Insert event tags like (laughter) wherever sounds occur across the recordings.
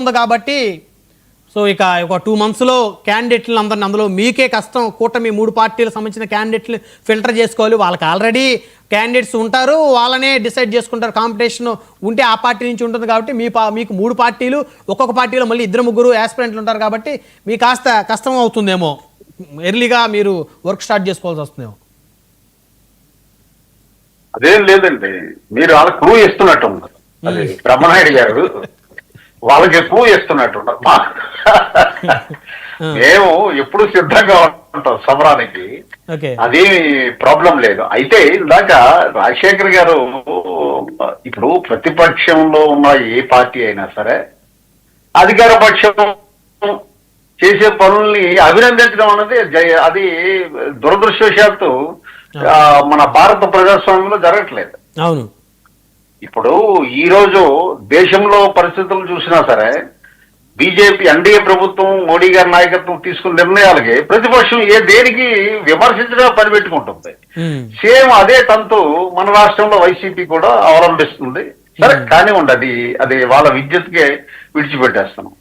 ఉంది కాబట్టి సో ఇక ఒక టూ మంత్స్లో క్యాండిడేట్లు అందరిని అందులో మీకే కష్టం. కూటమి మూడు పార్టీలకు సంబంధించిన క్యాండిడేట్లు ఫిల్టర్ చేసుకోవాలి. వాళ్ళకి ఆల్రెడీ క్యాండిడేట్స్ ఉంటారు. వాళ్ళనే డిసైడ్ చేసుకుంటారు. కాంపిటీషన్ ఉంటే ఆ పార్టీ నుంచి ఉంటుంది కాబట్టి మీ పా మీకు మూడు పార్టీలు ఒక్కొక్క పార్టీలో మళ్ళీ ఇద్దరు ముగ్గురు యాస్పిరెంట్లు ఉంటారు కాబట్టి మీకు కాస్త కష్టం అవుతుందేమో. ఎర్లీగా మీరు వర్క్ స్టార్ట్ చేసుకోవాల్సి వస్తుందేమో. అదేం లేదండి. మీరు వాళ్ళకి క్రూ ఇస్తున్నట్టు ఉన్నారు. అది బ్రహ్మనాయుడు గారు వాళ్ళకి ఉన్నారు మా- (laughs) మేము ఎప్పుడు సిద్ధంగా ఉంటాం సమరానికి. అది ప్రాబ్లం లేదు. అయితే ఇందాక రాజశేఖర్ గారు ఇప్పుడు ప్రతిపక్షంలో ఉన్న ఏ పార్టీ అయినా సరే అధికార పక్షం చేసే పనుల్ని అభినందించడం అన్నది అది దురదృష్టవశాత్తు మన భారత ప్రజాస్వామ్యంలో జరగట్లేదు. అవును. ఇప్పుడు ఈ రోజు దేశంలో పరిస్థితులు చూసినా సరే బీజేపీ ఎన్డీఏ ప్రభుత్వం మోడీ గారి నాయకత్వం తీసుకున్న నిర్ణయాలకి ప్రతిపక్షం ఏ దేనికి విమర్శించడం పనిపెట్టుకుంటుంది. ఉమ్. సేమ్ అదే తంతు మన రాష్ట్రంలో వైసీపీ కూడా అవలంబిస్తుంది. సరే కానివ్వండి అది అది వాళ్ళ విద్యుత్కే విడిచిపెట్టేస్తున్నాం.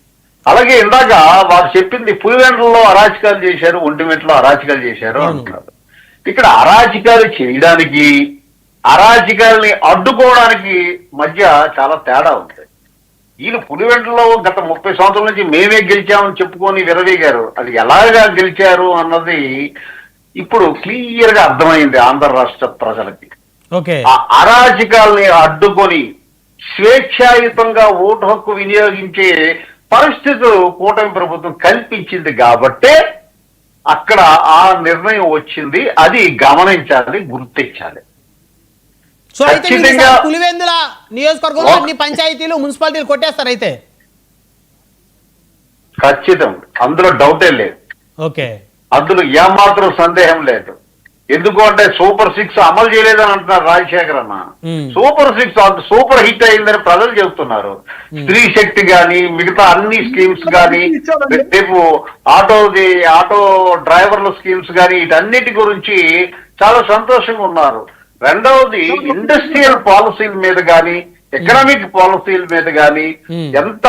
అలాగే ఇందాక వారు చెప్పింది పులివెండ్లలో అరాచకాలు చేశారు ఒంటిమిట్లో అరాచకాలు చేశారు అవును. అంటున్నారు. ఇక్కడ అరాచకాలు చేయడానికి అరాచకాలని అడ్డుకోవడానికి మధ్య చాలా తేడా ఉంది. వీళ్ళు పులివెంటలో గత ముప్పై సంవత్సరాల నుంచి మేమే గెలిచామని చెప్పుకొని విరవీగారు. అది ఎలాగా గెలిచారు అన్నది ఇప్పుడు క్లియర్గా అర్థమైంది ఆంధ్ర రాష్ట్ర ప్రజలకి. ఆ అరాజకాల్ని అడ్డుకొని స్వేచ్ఛాయుతంగా ఓటు హక్కు వినియోగించే పరిస్థితులు కూటమి ప్రభుత్వం కల్పించింది కాబట్టే అక్కడ ఆ నిర్ణయం వచ్చింది. అది గమనించాలి గుర్తించాలి. సో అయితే పులివెందుల నియోజకవర్గంలో అన్ని పంచాయతీలు మున్సిపాలిటీలు కొట్టేస్తారు అయితే. ఖచ్చితం. అందులో డౌటే లేదు. ఓకే. అందులో ఏమాత్రం సందేహం లేదు. ఎందుకు అంటే సూపర్ సిక్స్ అమలు చేయలేదని అంటున్నారు రాజశేఖర్ అన్న. సూపర్ సిక్స్ అంత సూపర్ హిట్ అయిందని ప్రజలు చెబుతున్నారు. స్త్రీ శక్తి గాని మిగతా అన్ని స్కీమ్స్ గాని రేపు ఆటోది ఆటో డ్రైవర్ల స్కీమ్స్ గాని వీటన్నిటి గురించి చాలా సంతోషంగా ఉన్నారు. రెండవది ఇండస్ట్రియల్ పాలసీల మీద గాని ఎకనామిక్ పాలసీల మీద గాని మ్మ్. ఎంత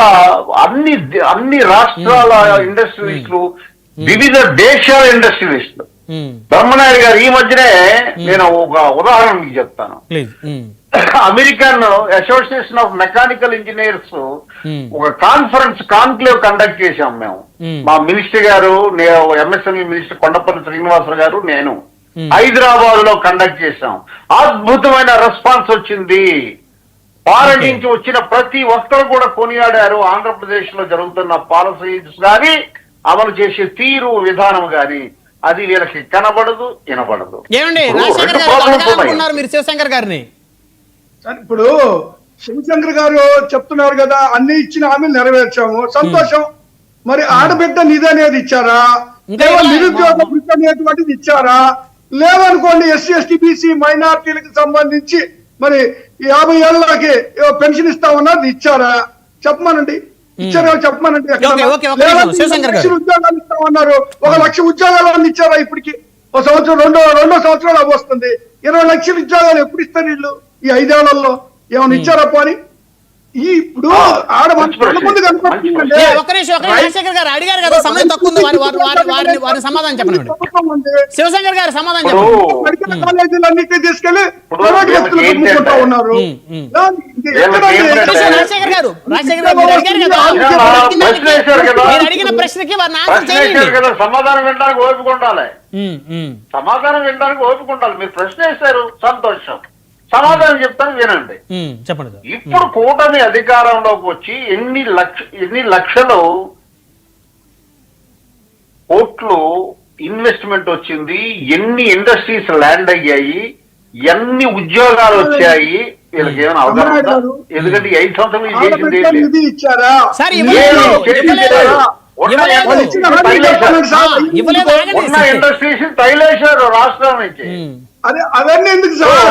అన్ని అన్ని రాష్ట్రాల ఇండస్ట్రియలిస్టులు వివిధ దేశాల ఇండస్ట్రియలిస్టులు బ్రహ్మనాయుడు గారు ఈ మధ్యనే నేను ఒక ఉదాహరణ మీకు చెప్తాను. American association of mechanical engineers ఒక కాన్ఫరెన్స్ కాన్క్లేవ్ కండక్ట్ చేశాం మేము. Hmm. మా మినిస్టర్ గారు ఎంఎస్ఎంఈ మినిస్టర్ కొండపల్లి శ్రీనివాసరావు గారు నేను. Hmm. హైదరాబాద్లో కండక్ట్ చేశాం. అద్భుతమైన రెస్పాన్స్ వచ్చింది. ఫారెన్. నుంచి వచ్చిన ప్రతి ఒక్కరు కూడా కొనియాడారు. ఆంధ్రప్రదేశ్లో జరుగుతున్న పాలసీస్ గాని అమలు చేసే తీరు విధానం గాని అది వీళ్ళకి కనబడదు వినబడదు. ఏమండి? రాజశేఖర్ మీరు శివశంకర్ గారిని. సార్, ఇప్పుడు శివశంకర్ గారు చెప్తున్నారు కదా అన్ని ఇచ్చిన హామీలు నెరవేర్చాము. సంతోషం. మరి ఆడబిడ్డ నిధి అనేది ఇచ్చారా? నిరుద్యోగ వృత్తి అనేటువంటిది ఇచ్చారా? లేవనుకోండి ఎస్సీ ఎస్టీ బీసీ మైనార్టీలకు సంబంధించి మరి యాభై ఏళ్ళకి పెన్షన్ ఇస్తామన్నది ఇచ్చారా? చెప్పమనండి. ఇచ్చారా చెప్పమనండి ఉద్యోగాలు ఇస్తామన్నారు ఒక లక్ష ఉద్యోగాలు అన్ని ఇచ్చారా ఇప్పటికి? ఒక సంవత్సరం రెండో రెండో సంవత్సరాలు వస్తుంది ఇరవై లక్షల ఉద్యోగాలు ఎప్పుడు ఇస్తారు వీళ్ళు? ఈ ఐదేళ్ళలో. ఏమైనా ఇచ్చారా పోని? ఈ ఇప్పుడు ఆడ. ముందు కనపడుతుందండి. ఏ, ఒక్క నిమిషం రాజశేఖర్ గారు అడిగారు కదా సమయం తక్కువ ఉంది. వారి వారి వారి సమాధానం చెప్పండి. శివశంకర్ గారు సమాధానం చెప్పండి. మెడికల్ కాలేజీలన్నింటినీ తీసుకెళ్ళి ప్రైవేట్ ఉన్నారు. రాజశేఖర్ గారు రాజశేఖర్ గారు మీరు అడిగారు కదా ప్రశ్న మీరు అడిగిన ప్రశ్నకి వారిని ఆన్సర్ చేయండి. సమాధానం వినడానికి ఓపిక ఉండాలి. సమాధానం వినడానికి ఓపిక ఉండాలి. మీరు ప్రశ్న వేశారు సంతోషం. సమాధానం చెప్తాను వినండి చెప్పండి ఇప్పుడు కూటమి అధికారంలోకి వచ్చి ఎన్ని లక్ష ఎన్ని లక్షలు కోట్లు ఇన్వెస్ట్మెంట్ వచ్చింది ఎన్ని ఇండస్ట్రీస్ ల్యాండ్ అయ్యాయి ఎన్ని ఉద్యోగాలు వచ్చాయి వీళ్ళకి ఏమైనా అవగాహన ఉందా? ఎందుకంటే ఈ ఐదు సంవత్సరాలు ఇది చేసింది ఆడబిడ్డ ఏం లేదు. నిధి ఇచ్చారా సార్, ఏమీ ఇవ్వలేదు, చేసింది ఇవ్వలేదు. లేదు. ఉన్న ఇవ్వలేదు. వాళ్ళు ఇచ్చిన industries హామీ తగిలేశారు. చెప్పండి సార్. ఆ, ఇవ్వలేదు, ఆగండి. ఉన్న ఇండస్ట్రీస్ తగిలేశారు రాష్ట్రం నుంచి అదే అవన్నీ ఎందుకు సార్?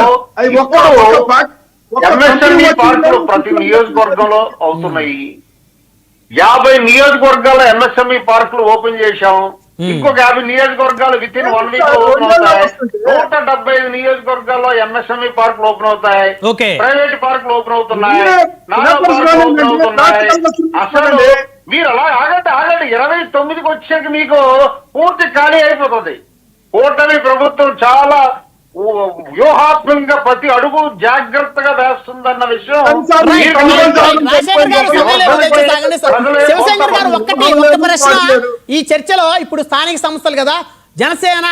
ఎంఎస్ఎంఈ పార్కులు వచ్చిందని ప్రతి నియోజకవర్గంలో అవుతున్నాయి. యాభై నియోజకవర్గాల ఎంఎస్ఎంఈ పార్కులు ఓపెన్ చేశాం. ఇంకొక యాభై నియోజకవర్గాలు within one week open అవుతాయి. నూట డెబ్బై ఐదు నియోజకవర్గాల్లో ఎంఎస్ఎంఈ పార్కులు ఓపెన్ అవుతాయి. ప్రైవేట్ పార్కులు ఓపెన్ అవుతున్నాయి. ఓపెన్ మీరు అవుతున్నాయి. అసలు మీరు అలా ఆగండి ఆగండి. ఇరవై తొమ్మిదికి వచ్చాక మీకు పూర్తి ఖాళీ అయిపోతుంది. కూటమి ప్రభుత్వం చాలా వ్యూహాత్మకంగా ప్రతి అడుగు జాగ్రత్తగా వేస్తుందన్న విషయం శివశంకర్ గారు ఒక్కటి ఒక్క ప్రశ్న. ఈ చర్చలో ఇప్పుడు స్థానిక సంస్థలు కదా జనసేన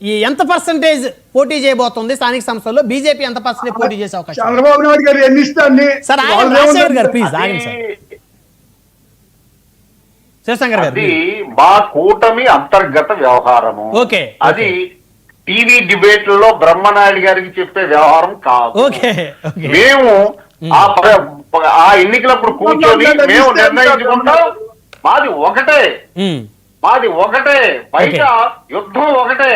ఈ ఎంత పర్సంటేజ్ పోటీ చేయబోతుంది స్థానిక సంస్థల్లో? బీజేపీ ఎంత పర్సెంటేజ్ పోటీ చేసే అవకాశం? చంద్రబాబు నాయుడు గారు ఎన్ని సార్ రాజశేఖర్. గారు ప్లీజ్ ఆగండి సార్. అది- శివశంకర్ గారు అది మా కూటమి అంతర్గత వ్యవహారము. ఓకే, అది టీవీ డిబేట్లలో బ్రహ్మనాయుడు గారికి చెప్పే వ్యవహారం కాదు. మేము ఆ ఎన్నికలప్పుడు కూర్చొని మేము నిర్ణయించుకుంటాం. మాది ఒకటే. మాది ఒకటే. బయట యుద్ధం ఒకటే.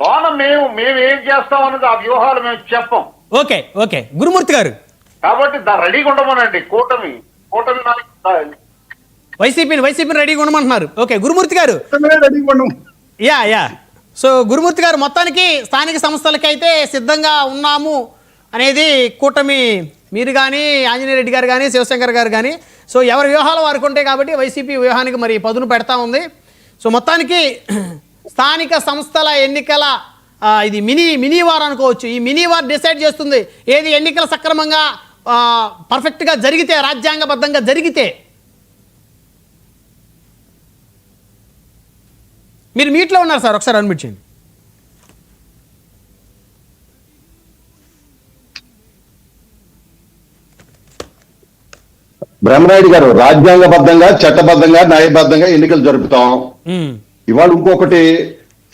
లోన మేము మేము ఏం చేస్తాం అన్నది ఆ వ్యూహాలు మేము చెప్పం. Okay okay. గురుమూర్తి గారు. కాబట్టి రెడీగా ఉండమనండి. కూటమి కూటమి వైసీపీని వైసీపీని రెడీగా ఉండమంటున్నారు. ఓకే గురుమూర్తి గారు. Yeah yeah. సో గురుమూర్తి గారు మొత్తానికి స్థానిక సంస్థలకైతే సిద్ధంగా ఉన్నాము అనేది కూటమి మీరు కానీ ఆంజనేయ రెడ్డి గారు కానీ శివశంకర్ గారు కానీ సో ఎవరి వ్యూహాలు వారికి ఉంటాయి కాబట్టి వైసీపీ వ్యూహానికి మరి పదును పెడతా ఉంది. సో మొత్తానికి (clears throat) స్థానిక సంస్థల ఎన్నికల ఇది మినీ మినీ వార్ అనుకోవచ్చు. ఈ మినీ వార్ డిసైడ్ చేస్తుంది. ఏది ఎన్నికలు సక్రమంగా పర్ఫెక్ట్గా జరిగితే రాజ్యాంగబద్ధంగా జరిగితే మీరు మీట్లో ఉన్నారు సార్ ఒకసారి అనిపించండి బ్రహ్మనాయుడు గారు రాజ్యాంగబద్ధంగా చట్టబద్ధంగా న్యాయబద్ధంగా ఎన్నికలు జరుపుతాం. ఇవాళ ఇంకొకటి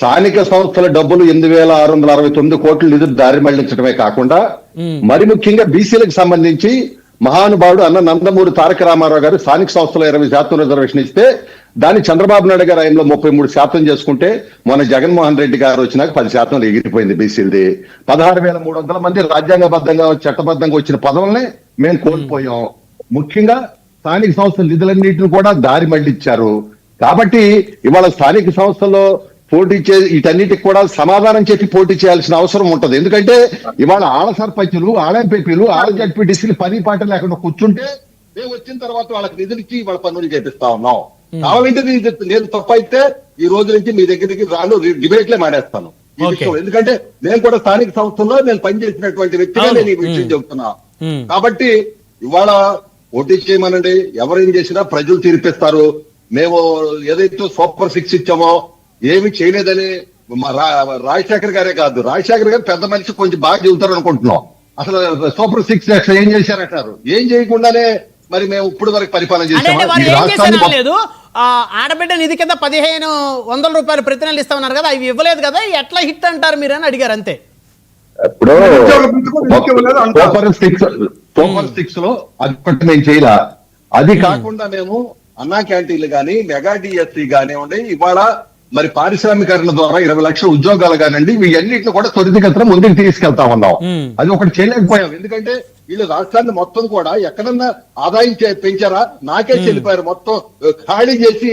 స్థానిక సంస్థల డబ్బులు ఎనిమిది వేల ఆరు వందల అరవై తొమ్మిది కోట్ల నిధులు దారి మళ్ళించడమే కాకుండా మరి ముఖ్యంగా బీసీలకు సంబంధించి మహానుభావుడు అన్న నందమూరి తారక రామారావు గారు స్థానిక సంస్థలో ఇరవై శాతం రిజర్వేషన్ ఇస్తే దాన్ని చంద్రబాబు నాయుడు గారు ఆయనలో ముప్పై మూడు శాతం చేసుకుంటే మన జగన్మోహన్ రెడ్డి గారు వచ్చినాక పది శాతం ఎగిరిపోయింది బీసీలది. పదహారు వేల మూడు వందల మంది రాజ్యాంగబద్ధంగా చట్టబద్ధంగా వచ్చిన పదవులనే మేము కోల్పోయాం. ముఖ్యంగా స్థానిక సంస్థల నిధులన్నింటిని కూడా దారి మళ్ళించారు కాబట్టి ఇవాళ స్థానిక సంస్థల్లో పోటీ చే వీటన్నిటికి కూడా సమాధానం చెప్పి పోటీ చేయాల్సిన అవసరం ఉంటది. ఎందుకంటే ఇవాళ ఆడ సర్పంచులు ఆడ ఎంపీపీలు ఆడ జడ్పీటీసీలు పని పాట లేకుండా కూర్చుంటే మేము వచ్చిన తర్వాత వాళ్ళకి నిధులు ఇచ్చి వాళ్ళ పనులు చేపిస్తా ఉన్నాం. కావాలంటే నేను- నేను తప్ప అయితే ఈ రోజు నుంచి మీ దగ్గరికి రాను డిబేట్లే మానేస్తాను. ఎందుకంటే నేను కూడా స్థానిక సంస్థల్లో నేను పనిచేసినటువంటి వ్యక్తిగా. నేను ఈ విషయం Hmm. చెబుతున్నా Hmm. కాబట్టి ఇవాళ పోటీ చేయమనండి ఎవరేం చేసినా ప్రజలు తీర్పిస్తారు మేము ఏదైతే సూపర్ సిక్స్ ఇచ్చామో ఏమి చేయలేదని రాజశేఖర్ గారే కాదు రాజశేఖర్ గారు పెద్ద మనిషి కొంచెం బాగా చెబుతారు అనుకుంటున్నాం అసలు సూపర్ సిక్స్ ఏం చేశారంటారు ఏం చేయకుండానే మరి మేము ఇప్పుడు వరకు పరిపాలన చేసాము లేదు. ఆడబిడ్డ నిధి కింద పదిహేను వందల రూపాయలు ప్రతి నెల ఇస్తామన్నారు కదా అవి ఇవ్వలేదు కదా ఎట్లా హిట్ అంటారు మీరు అని అడిగారు అంతే. ఇప్పుడు సిక్స్లో అది మేము చేయలా. అది కాకుండా మేము అన్నా క్యాంటీన్లు గాని మెగా డిఎస్సి కానివ్వండి ఇవాళ మరి పారిశ్రామికరణ ద్వారా ఇరవై లక్షల ఉద్యోగాలు కానివ్వండి ఇవన్నిటిని కూడా త్వరితగతిన ముందుకు తీసుకెళ్తా ఉన్నాం. అది ఒకటి చేయలేకపోయాం. ఎందుకంటే వీళ్ళు రాష్ట్రాన్ని మొత్తం కూడా ఎక్కడన్నా ఆదాయం పెంచారా? నాకే వెళ్ళిపోయారు మొత్తం ఖాళీ చేసి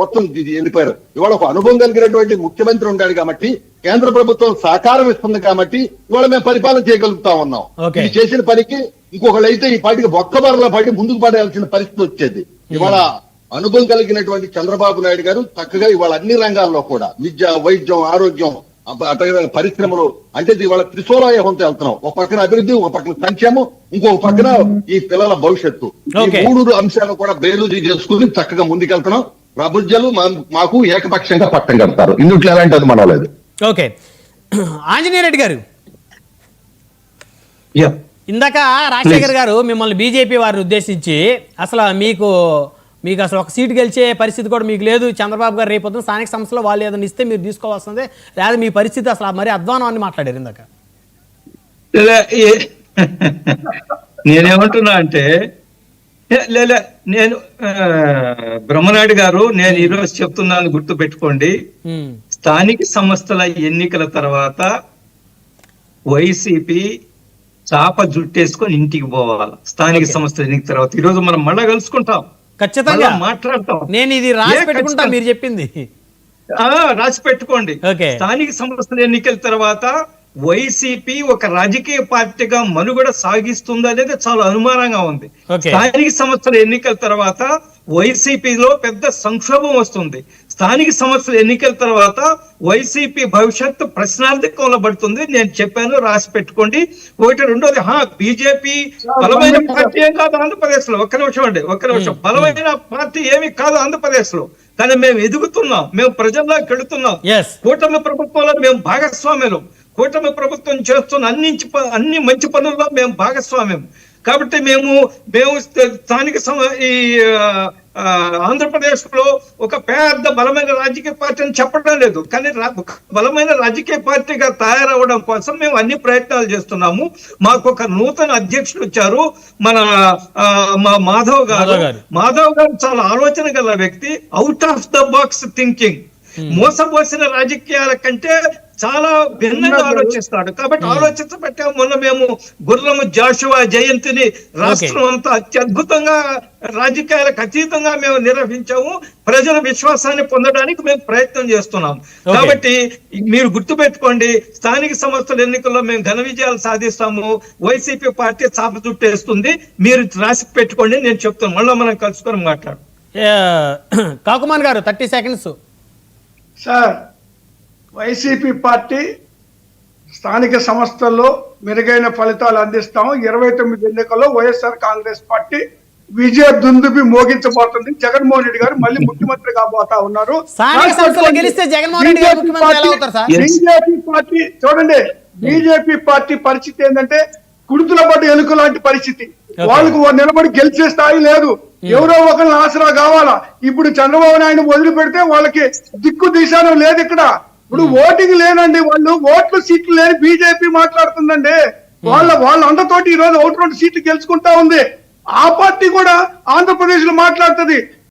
మొత్తం వెళ్ళిపోయారు. ఇవాళ ఒక అనుభవం కలిగినటువంటి ముఖ్యమంత్రి ఉన్నాడు కాబట్టి కేంద్ర ప్రభుత్వం సహకారం ఇస్తుంది కాబట్టి ఇవాళ మేము పరిపాలన చేయగలుగుతా ఉన్నాం. ఇది చేసిన పనికి ఇంకొకళ్ళు అయితే ఈ పాటికి బొక్కబరలో పడి ముందుకు పడాల్సిన పరిస్థితి వచ్చేది. ఇవాళ అనుభవం కలిగినటువంటి చంద్రబాబు నాయుడు గారు చక్కగా ఇవాళ అన్ని రంగాల్లో కూడా విద్య వైద్యం ఆరోగ్యం పరిశ్రమలు. అంటే ఇది ఇవాళ త్రిశూలాయుహంతో వెళ్తున్నాం ఒక పక్కన అభివృద్ధి ఒక పక్కన సంక్షేమం ఇంకొక పక్కన ఈ పిల్లల భవిష్యత్తు. ఈ. మూడు అంశాలు కూడా బేరుజీ చేసుకుని చక్కగా ముందుకెళ్తున్నాం. ప్రభుత్వాలు మాకు ఏకపక్షంగా పట్టం కడతారు. ఇందుట్లో ఎలాంటి అనుమానం లేదు. ఓకే. ఆంజనేయ రెడ్డి గారు. ఇందాక రాజశేఖర్ గారు మిమ్మల్ని బీజేపీ వారిని ఉద్దేశించి అసలు మీకు మీకు అసలు ఒక సీటు గెలిచే పరిస్థితి కూడా మీకు లేదు. చంద్రబాబు గారు రేపు పొద్దున్న స్థానిక సంస్థలో వాళ్ళు ఏదైనా ఇస్తే మీరు తీసుకోవాల్సిందే. లేదా మీ పరిస్థితి అసలు మరి అధ్వానం అని మాట్లాడారు ఇందాక. నేనేమంటున్నా అంటే ఏ- లే లే, నేను బ్రహ్మనాయుడు గారు నేను ఈరోజు చెప్తున్నాను గుర్తు పెట్టుకోండి స్థానిక సంస్థల ఎన్నికల తర్వాత వైసీపీ చాప జుట్టేసుకొని ఇంటికి పోవాలి. స్థానిక సంస్థల ఎన్నిక తర్వాత. ఈరోజు మనం మళ్ళా కలుసుకుంటాం. ఖచ్చితంగా మాట్లాడతాం నేను ఇది రాసి పెట్టుకుంటా? మీరు చెప్పింది రాసి పెట్టుకోండి. స్థానిక సంస్థల ఎన్నికల తర్వాత వైసీపీ ఒక రాజకీయ పార్టీగా మనుగడ సాగిస్తుంది అనేది చాలా అనుమానంగా ఉంది. స్థానిక సంస్థల ఎన్నికల తర్వాత వైసీపీలో పెద్ద సంక్షోభం వస్తుంది స్థానిక సంస్థల ఎన్నికల తర్వాత వైసీపీ భవిష్యత్తు ప్రశ్నార్థకంలో పడుతుంది నేను చెప్పాను రాసి పెట్టుకోండి. ఒకటి రెండోది హా బీజేపీ బలమైన పార్టీ ఏం కాదు ఆంధ్రప్రదేశ్లో ఒక్క నిమిషం అండి ఒక్క నిమిషం. బలమైన పార్టీ ఏమి కాదు ఆంధ్రప్రదేశ్లో కానీ మేము ఎదుగుతున్నాం మేము ప్రజల్లోకి వెళుతున్నాం. కూటమి ప్రభుత్వంలో మేము భాగస్వామ్యులు. కూటమి ప్రభుత్వం చేస్తున్న అన్ని అన్ని మంచి పనుల్లో మేము భాగస్వామ్యం. కాబట్టి మేము మేము స్థానిక ఈ ఆ, ఆ, ఆంధ్రప్రదేశ్లో ఒక పెద్ద బలమైన రాజకీయ పార్టీ అని చెప్పడం లేదు. కానీ బలమైన రాజకీయ పార్టీగా తయారవడం కోసం మేము అన్ని ప్రయత్నాలు చేస్తున్నాము. మాకు ఒక నూతన అధ్యక్షుడు వచ్చారు. మన మా మాధవ్ గారు. మాధవ్ గారు. మాధవ్ గారు చాలా ఆలోచన గల వ్యక్తి. Out of the box thinking మోసపోసిన రాజకీయాల కంటే చాలా భిన్నంగా ఆలోచిస్తాడు. కాబట్టి ఆలోచించబట్టే మొన్న మేము గుర్రము జాషువా జయంతిని రాష్ట్రం అంతా అత్యద్భుతంగా రాజకీయాలకు అతీతంగా మేము నిర్వహించాము. ప్రజల విశ్వాసాన్ని పొందడానికి మేము ప్రయత్నం చేస్తున్నాం. కాబట్టి మీరు గుర్తుపెట్టుకోండి స్థానిక సంస్థల ఎన్నికల్లో మేము ఘన విజయాలు సాధిస్తాము. వైసీపీ పార్టీ చాప చుట్టేస్తుంది. మీరు రాసి పెట్టుకోండి నేను చెప్తాను. మళ్ళీ మనం కలుసుకొని మాట్లాడు. (clears throat) కాకుమాన్ గారు thirty seconds. Sir YCP party స్థానిక సంస్థల్లో మెరుగైన ఫలితాలు అందిస్తాం ఇరవై తొమ్మిది ఎన్నికల్లో వైఎస్ఆర్ కాంగ్రెస్ పార్టీ విజయ దుందుబి మోగించబోతుంది. జగన్మోహన్ రెడ్డి గారు మళ్ళీ ముఖ్యమంత్రి కాబోతా ఉన్నారు? బీజేపీ పార్టీ చూడండి బీజేపీ పార్టీ పరిస్థితి ఏంటంటే కుడుతుల పడ్డ ఎలుక లాంటి పరిస్థితి. వాళ్ళకు ఓ నిలబడి గెలిచే స్థాయి లేదు. ఎవరో ఒకరిని ఆసరా కావాలా? ఇప్పుడు చంద్రబాబు నాయుడు వదిలిపెడితే వాళ్ళకి దిక్కు దిశానం లేదు ఇక్కడ. ఇప్పుడు ఓటింగ్ లేనండి వాళ్ళు ఓట్లు సీట్లు లేని బీజేపీ మాట్లాడుతుందండి. వాళ్ళ వాళ్ళ అండతోటి ఈ రోజు ఒకటి రెండు సీట్లు గెలుచుకుంటా ఉంది. ఆ పార్టీ కూడా ఆంధ్రప్రదేశ్లో మాట్లాడుతుంది.